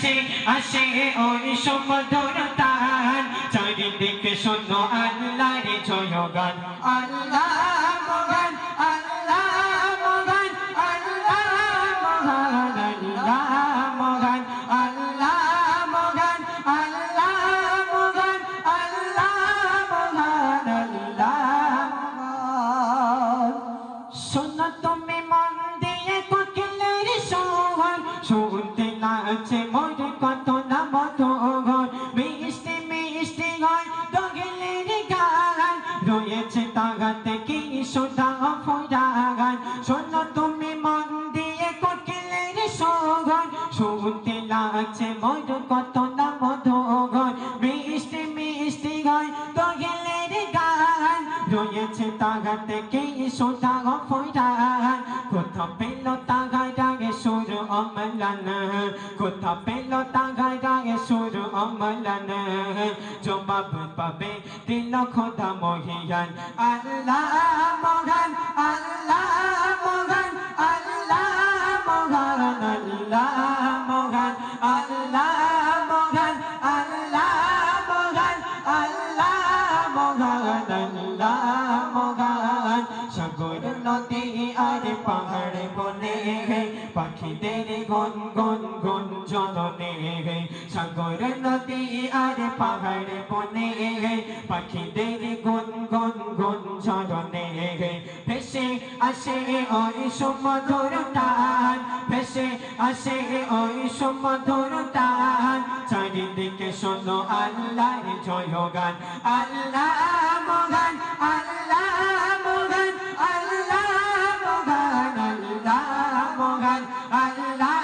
ভেসে আসে ওই সমুদ্র তান চারিদিকে শোনো আল্লাহর জয়গান। আল্লাহ মহান আল্লাহ মহান আল্লাহ মহান আল্লাহ মহান আল্লাহ মহান আল্লাহ মহান আল্লাহ মহান আল্লাহ মহান। শোনো তুমি মন দিয়ে কোকিলের সোহর। শুনতে লাগছে বৃষ্টি হয় দগলের গান। রয়েছে তাগাতে কি সুধা ফুরাগান শোনো তুমি মন দিয়ে কোকিলের সোগন শুনতে লাগছে ময়ূর কত না মধুগন বৃষ্টি মিষ্টি হয় দগলের গান। রয়েছে তাগাতে কি সুধা ফুরাগান কোথা পেল তাগারা সুর অমলন কোথা পেল তাগায় গায়ে সুর অমলান জবাব পাবে দিল খোদা মহিয়ান আল্লাহ মহান নদী আর পাহাড় বনে পাখিদের গন গন গন জননে সাগর, নদী আর পাহাড় বনে পাখিদের গন গন গন জননে ভেসে আসে ওই সুমধুর টান, ভেসে আসে ওই সুমধুর টান। চারিদিকে শোনো আল্লাহর জয়গান, আল্লাহ মহান Bye.